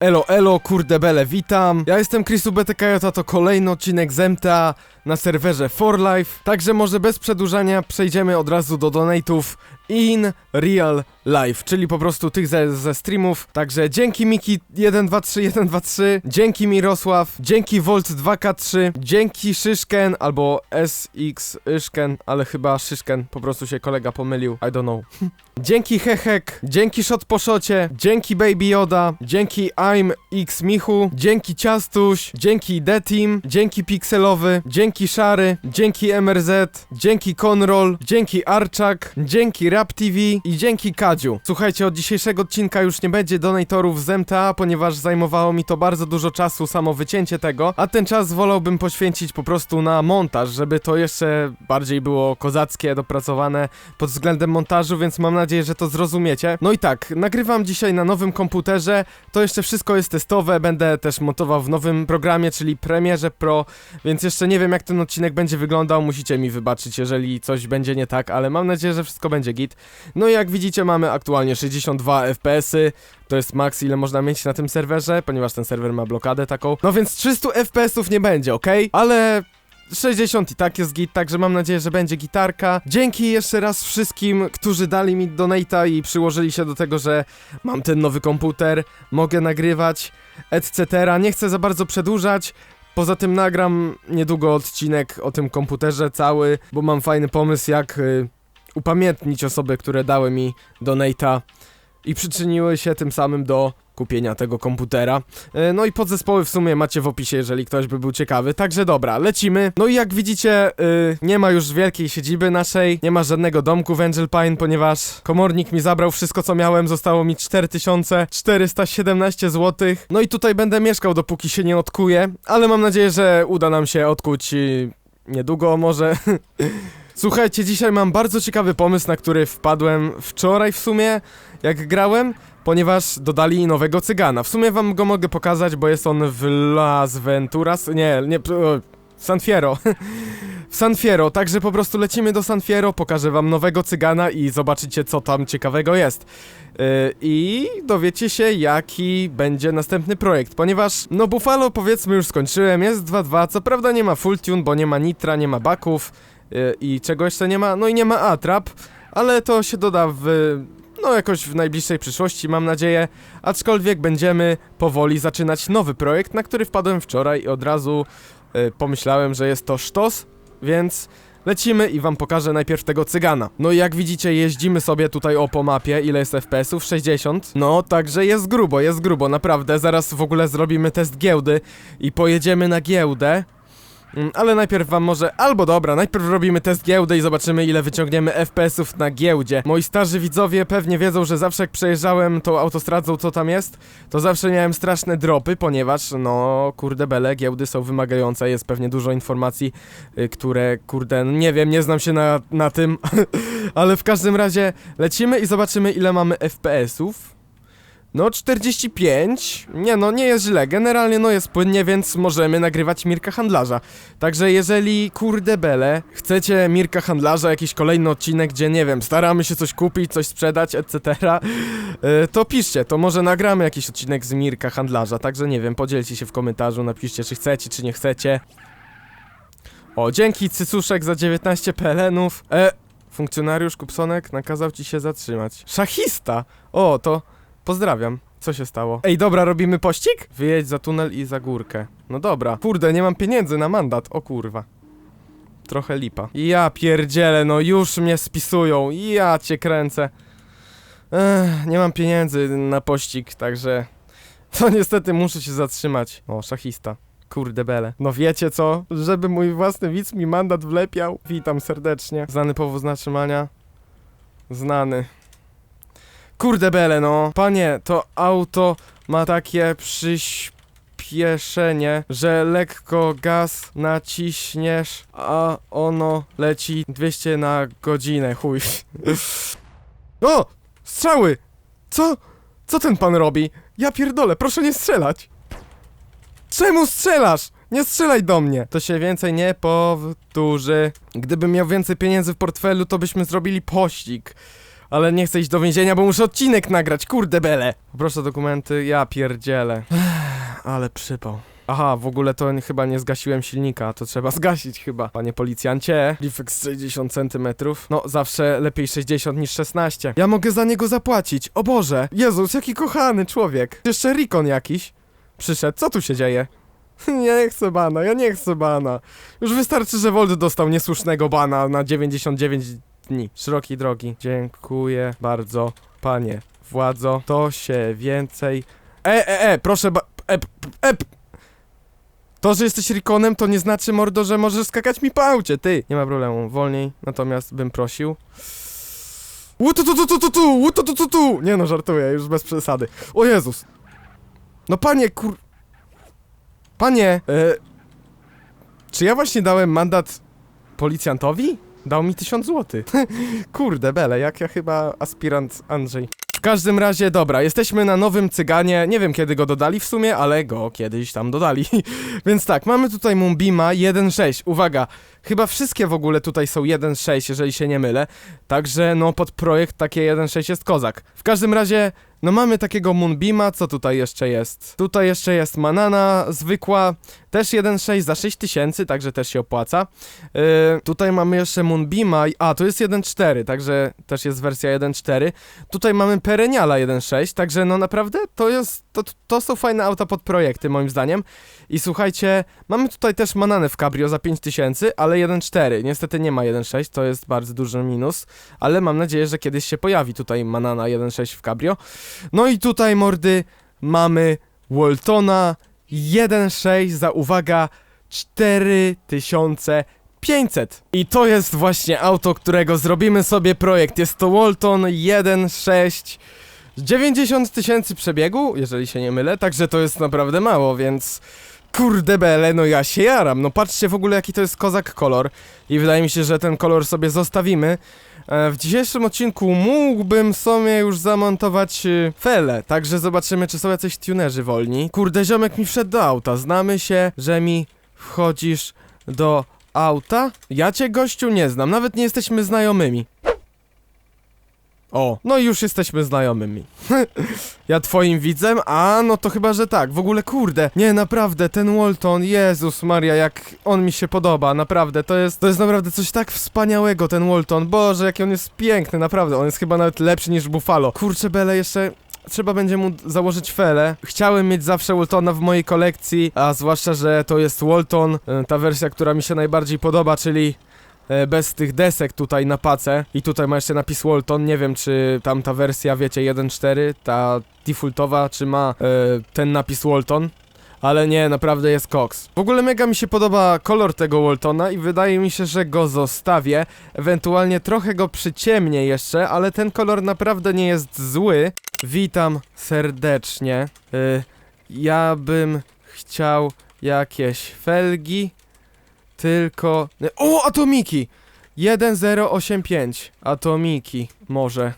Elo, elo, kurde bele, witam. Ja jestem Chrisu BTK, a to kolejny odcinek z MTA na serwerze For Life. Także może bez przedłużania przejdziemy od razu do donate'ów in real life, czyli po prostu tych ze, ze streamów. Także dzięki Miki 123123, dzięki Mirosław, dzięki Volt 2K3, dzięki Szyszken albo SX Yszken, ale chyba Szyszken, po prostu się kolega pomylił, I don't know. Dzięki Hehek, dzięki Shot po Szocie, dzięki Baby Yoda, dzięki I'm X Michu, dzięki Ciastuś, dzięki D-Team, dzięki Pixelowy, dzięki Szary, dzięki MRZ, dzięki Conroll, dzięki Arczak, dzięki Rap TV i dzięki Kadziu. Słuchajcie, od dzisiejszego odcinka już nie będzie donatorów z MTA, ponieważ zajmowało mi to bardzo dużo czasu samo wycięcie tego, a ten czas wolałbym poświęcić po prostu na montaż, żeby to jeszcze bardziej było kozackie, dopracowane pod względem montażu, więc mam nadzieję, że to zrozumiecie. No i tak, nagrywam dzisiaj na nowym komputerze, to jeszcze wszystko jest testowe, będę też montował w nowym programie, czyli Premierze Pro, więc jeszcze nie wiem jak ten odcinek będzie wyglądał, musicie mi wybaczyć, jeżeli coś będzie nie tak, ale mam nadzieję, że wszystko będzie git. No i jak widzicie mamy aktualnie 62 FPS-y, to jest max ile można mieć na tym serwerze, ponieważ ten serwer ma blokadę taką. No więc 300 FPS-ów nie będzie, ok? Ale 60 i tak jest git, także mam nadzieję, że będzie gitarka. Dzięki jeszcze raz wszystkim, którzy dali mi donata i przyłożyli się do tego, że mam ten nowy komputer, mogę nagrywać, etc. Nie chcę za bardzo przedłużać. Poza tym nagram niedługo odcinek o tym komputerze cały, bo mam fajny pomysł, jak y, upamiętnić osoby, które dały mi donata i przyczyniły się tym samym do kupienia tego komputera. E, No i podzespoły w sumie macie w opisie, jeżeli ktoś by był ciekawy. Także dobra, lecimy. No i jak widzicie, y, nie ma już wielkiej siedziby naszej, nie ma żadnego domku w Angel Pine, ponieważ komornik mi zabrał wszystko co miałem, zostało mi 4417 zł. No i tutaj będę mieszkał dopóki się nie odkuję, ale mam nadzieję, że uda nam się odkuć niedługo może. Słuchajcie, dzisiaj mam bardzo ciekawy pomysł, na który wpadłem wczoraj w sumie, jak grałem, ponieważ dodali nowego cygana. W sumie wam go mogę pokazać, bo jest on w Las Venturas, nie, nie, San Fierro. w San Fierro, także po prostu lecimy do San Fierro, pokażę wam nowego cygana i zobaczycie co tam ciekawego jest. Yy, I dowiecie się jaki będzie następny projekt, ponieważ no Buffalo powiedzmy już skończyłem, jest 2.2, co prawda nie ma full tune, bo nie ma nitra, nie ma baków yy, i czego jeszcze nie ma, no i nie ma atrap, ale to się doda w no jakoś w najbliższej przyszłości, mam nadzieję. Aczkolwiek będziemy powoli zaczynać nowy projekt, na który wpadłem wczoraj i od razu y, pomyślałem, że jest to sztos, więc lecimy i wam pokażę najpierw tego cygana. No i jak widzicie, jeździmy sobie tutaj o po mapie, ile jest FPS-ów? 60. No, także jest grubo, jest grubo, naprawdę. Zaraz w ogóle zrobimy test giełdy i pojedziemy na giełdę. Mm, Ale najpierw wam może, albo dobra, najpierw robimy test giełdy i zobaczymy ile wyciągniemy FPS-ów na giełdzie. Moi starzy widzowie pewnie wiedzą, że zawsze jak przejeżdżałem tą autostradą, co tam jest, to zawsze miałem straszne dropy, ponieważ, no, kurde bele, giełdy są wymagające, jest pewnie dużo informacji, y, które, kurde, no nie wiem, nie znam się na, na tym, ale w każdym razie lecimy i zobaczymy ile mamy FPS-ów. No 45, nie no nie jest źle, generalnie no jest płynnie, więc możemy nagrywać Mirka Handlarza. Także jeżeli kurde bele, chcecie Mirka Handlarza, jakiś kolejny odcinek, gdzie nie wiem, staramy się coś kupić, coś sprzedać, etc. y, To piszcie, to może nagramy jakiś odcinek z Mirka Handlarza, także nie wiem, podzielcie się w komentarzu, napiszcie czy chcecie, czy nie chcecie. O, dzięki Cycuszek za 19 pelenów. E, funkcjonariusz Kupsonek nakazał ci się zatrzymać. Szachista! O, to... Pozdrawiam. Co się stało? Ej, dobra, robimy pościg? Wyjedź za tunel i za górkę. No dobra. Kurde, nie mam pieniędzy na mandat. O kurwa. Trochę lipa. Ja pierdzielę, no już mnie spisują. Ja cię kręcę. Ech, nie mam pieniędzy na pościg, także... To niestety muszę się zatrzymać. O, szachista. Kurde bele. No wiecie co? Żeby mój własny widz mi mandat wlepiał. Witam serdecznie. Znany powód zatrzymania. Znany. Kurde bele, no. Panie, to auto ma takie przyspieszenie, że lekko gaz naciśniesz, a ono leci 200 na godzinę, chuj. O! Strzały! Co? Co ten pan robi? Ja pierdolę, proszę nie strzelać! Czemu strzelasz? Nie strzelaj do mnie! To się więcej nie powtórzy. Gdybym miał więcej pieniędzy w portfelu, to byśmy zrobili pościg. Ale nie chcę iść do więzienia, bo muszę odcinek nagrać, kurde bele. Poproszę dokumenty, ja pierdzielę. Ale przypał. Aha, w ogóle to chyba nie zgasiłem silnika, to trzeba zgasić chyba. Panie policjancie, Lifex 60 cm. No, zawsze lepiej 60 niż 16. Ja mogę za niego zapłacić, o Boże. Jezus, jaki kochany człowiek. Jeszcze Rikon jakiś przyszedł, co tu się dzieje? Nie chcę bana, ja nie chcę bana. Już wystarczy, że Wold dostał niesłusznego bana na 99 dni. Szerokiej drogi. Dziękuję bardzo, panie władzo. To się więcej... E, e, e, proszę ba... E, e, to, że jesteś Rikonem, to nie znaczy, mordo, że możesz skakać mi po aucie, ty. Nie ma problemu, wolniej, natomiast bym prosił. Łutu tu tu tu tu tu, łutu tu tu tu. Nie no, żartuję, już bez przesady. O Jezus. No panie, kur... Panie, e... Czy ja właśnie dałem mandat policjantowi? Dał mi 1000 zł. Kurde, bele, jak ja chyba aspirant Andrzej. W każdym razie, dobra, jesteśmy na nowym cyganie. Nie wiem kiedy go dodali w sumie, ale go kiedyś tam dodali. Więc tak, mamy tutaj Mumbima 1.6. Uwaga, chyba wszystkie w ogóle tutaj są 1.6, jeżeli się nie mylę. Także no pod projekt takie 1.6 jest kozak. W każdym razie, no mamy takiego Moonbeama, co tutaj jeszcze jest? Tutaj jeszcze jest Manana, zwykła, też 1.6 za 6000, także też się opłaca. Yy, tutaj mamy jeszcze Moonbeama, a tu jest 1.4, także też jest wersja 1.4. Tutaj mamy Pereniala 1.6, także no naprawdę to jest, to, to są fajne auta pod projekty moim zdaniem. I słuchajcie, mamy tutaj też Mananę w Cabrio za 5000, ale 1.4, niestety nie ma 1.6, to jest bardzo duży minus, ale mam nadzieję, że kiedyś się pojawi tutaj Manana 1.6 w Cabrio. No i tutaj mordy mamy Waltona 1.6 za uwaga 4500. I to jest właśnie auto, którego zrobimy sobie projekt. Jest to Walton 1.6 90 tysięcy przebiegu, jeżeli się nie mylę, także to jest naprawdę mało, więc kurde bele, no ja się jaram. No patrzcie w ogóle jaki to jest kozak kolor i wydaje mi się, że ten kolor sobie zostawimy. E, W dzisiejszym odcinku mógłbym sobie już zamontować y, fele, także zobaczymy, czy są jacyś tunerzy wolni. Kurde, ziomek mi wszedł do auta, znamy się, że mi wchodzisz do auta? Ja cię, gościu, nie znam, nawet nie jesteśmy znajomymi. O, no i już jesteśmy znajomymi. ja twoim widzem? A, no to chyba, że tak. W ogóle, kurde, nie, naprawdę, ten Walton, Jezus Maria, jak on mi się podoba, naprawdę, to jest, to jest naprawdę coś tak wspaniałego, ten Walton. Boże, jaki on jest piękny, naprawdę, on jest chyba nawet lepszy niż Buffalo. Kurczę, Bele, jeszcze... Trzeba będzie mu założyć felę. Chciałem mieć zawsze Waltona w mojej kolekcji, a zwłaszcza, że to jest Walton, y, ta wersja, która mi się najbardziej podoba, czyli bez tych desek tutaj na pace i tutaj ma jeszcze napis Walton, nie wiem czy tam ta wersja, wiecie, 1.4, ta defaultowa, czy ma e, ten napis Walton. Ale nie, naprawdę jest koks. W ogóle mega mi się podoba kolor tego Waltona i wydaje mi się, że go zostawię. Ewentualnie trochę go przyciemnię jeszcze, ale ten kolor naprawdę nie jest zły. Witam serdecznie. Y, ja bym chciał jakieś felgi. Tylko. O, atomiki! 1085. Atomiki. Może.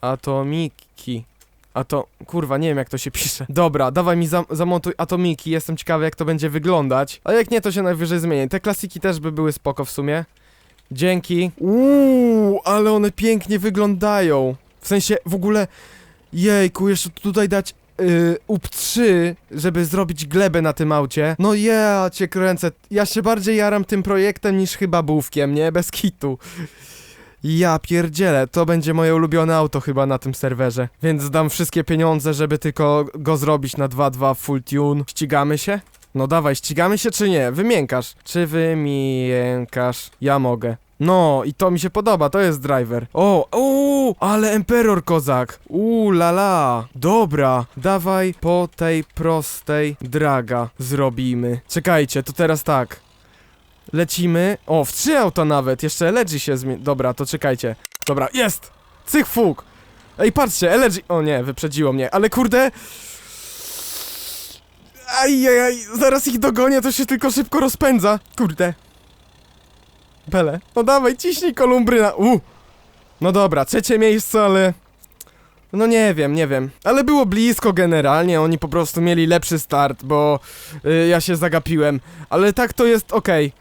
Atomiki. A to, kurwa, nie wiem jak to się pisze. Dobra, dawaj mi zam zamontuj atomiki, jestem ciekawy jak to będzie wyglądać. A jak nie, to się najwyżej zmienię. Te klasiki też by były spoko w sumie. Dzięki. Uuu, ale one pięknie wyglądają. W sensie, w ogóle, jejku, jeszcze tutaj dać yy, UP3, żeby zrobić glebę na tym aucie. No ja cię kręcę. Ja się bardziej jaram tym projektem niż chyba bówkiem, nie? Bez kitu. Ja pierdzielę, to będzie moje ulubione auto chyba na tym serwerze. Więc dam wszystkie pieniądze, żeby tylko go zrobić na 2.2 full tune. Ścigamy się? No dawaj, ścigamy się czy nie? Wymiękasz. Czy wymiękasz? Ja mogę. No, i to mi się podoba, to jest driver. O, o, ale Emperor kozak. Uuu, la la. Dobra, dawaj po tej prostej draga zrobimy. Czekajcie, to teraz tak. Lecimy. O, w trzy auta nawet. Jeszcze LG się zmieni. Dobra, to czekajcie. Dobra, jest! Cych fuk! Ej, patrzcie, LG. O nie, wyprzedziło mnie, ale kurde. Ajajaj, zaraz ich dogonię, to się tylko szybko rozpędza. Kurde. Bele. No dawaj, ciśnij kolumbryna. U. No dobra, trzecie miejsce, ale. No nie wiem, nie wiem. Ale było blisko generalnie, oni po prostu mieli lepszy start, bo y, ja się zagapiłem. Ale tak to jest okej.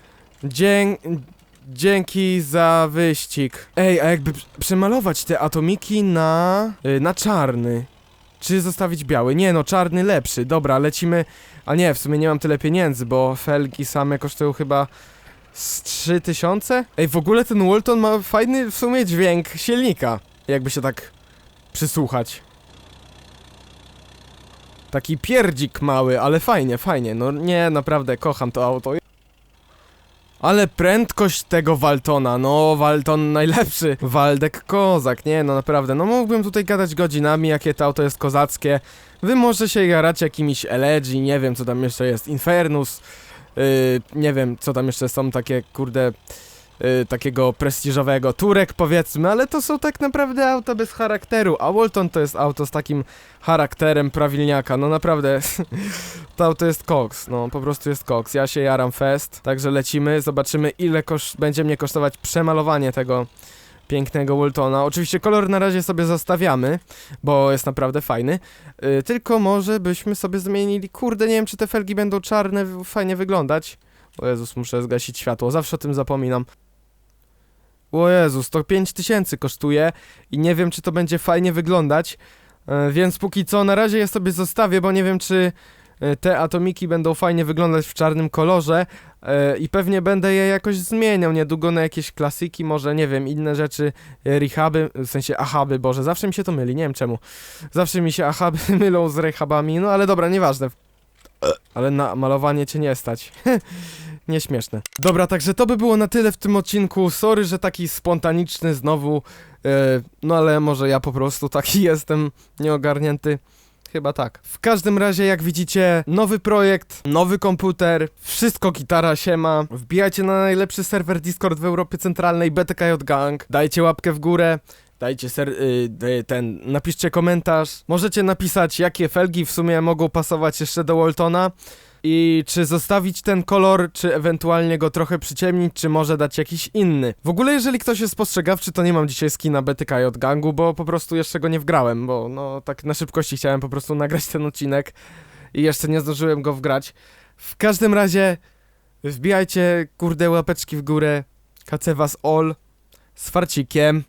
Dzięki za wyścig. Ej, a jakby prz- przemalować te atomiki na... y, na czarny. Czy zostawić biały? Nie no, czarny lepszy. Dobra, lecimy... A nie, w sumie nie mam tyle pieniędzy, bo felgi same kosztują chyba... Z 3000? Ej, w ogóle ten Walton ma fajny w sumie dźwięk silnika. Jakby się tak przysłuchać. Taki pierdzik mały, ale fajnie, fajnie. No nie, naprawdę kocham to auto. Ale prędkość tego Waltona, no Walton najlepszy. Waldek kozak, nie no naprawdę. No mógłbym tutaj gadać godzinami, jakie to auto jest kozackie. Wy może się jaracie jakimiś Elegy, nie wiem co tam jeszcze jest, Infernus. Yy, nie wiem co tam jeszcze są takie kurde yy, takiego prestiżowego. Turek powiedzmy, ale to są tak naprawdę auta bez charakteru, a Walton to jest auto z takim charakterem prawilniaka, no naprawdę to auto jest koks, no po prostu jest koks, ja się jaram fest, także lecimy, zobaczymy ile kosz będzie mnie kosztować przemalowanie tego pięknego Waltona, oczywiście kolor na razie sobie zostawiamy, bo jest naprawdę fajny, yy, tylko może byśmy sobie zmienili, kurde nie wiem czy te felgi będą czarne, fajnie wyglądać, o Jezus muszę zgasić światło, zawsze o tym zapominam. O Jezus, to 5000 kosztuje i nie wiem czy to będzie fajnie wyglądać, e, więc póki co na razie je sobie zostawię, bo nie wiem czy te atomiki będą fajnie wyglądać w czarnym kolorze e, i pewnie będę je jakoś zmieniał niedługo na jakieś klasyki, może nie wiem, inne rzeczy, e, rehaby, w sensie ahaby, boże, zawsze mi się to myli, nie wiem czemu. Zawsze mi się ahaby mylą z rehabami, no ale dobra, nieważne. Ale na malowanie cię nie stać. Nieśmieszne. Dobra, także to by było na tyle w tym odcinku. Sorry, że taki spontaniczny znowu. e, no ale może ja po prostu taki jestem nieogarnięty. Chyba tak. W każdym razie, jak widzicie, nowy projekt, nowy komputer, wszystko gitara się ma. Wbijajcie na najlepszy serwer Discord w Europie Centralnej, BTKJ Gang. Dajcie łapkę w górę. Dajcie ser, y, ten, napiszcie komentarz. Możecie napisać, jakie felgi w sumie mogą pasować jeszcze do Waltona. I czy zostawić ten kolor, czy ewentualnie go trochę przyciemnić, czy może dać jakiś inny. W ogóle jeżeli ktoś jest spostrzegawczy, to nie mam dzisiaj skina BTK od gangu, bo po prostu jeszcze go nie wgrałem, bo no tak na szybkości chciałem po prostu nagrać ten odcinek i jeszcze nie zdążyłem go wgrać. W każdym razie wbijajcie kurde łapeczki w górę, kace was all z farcikiem.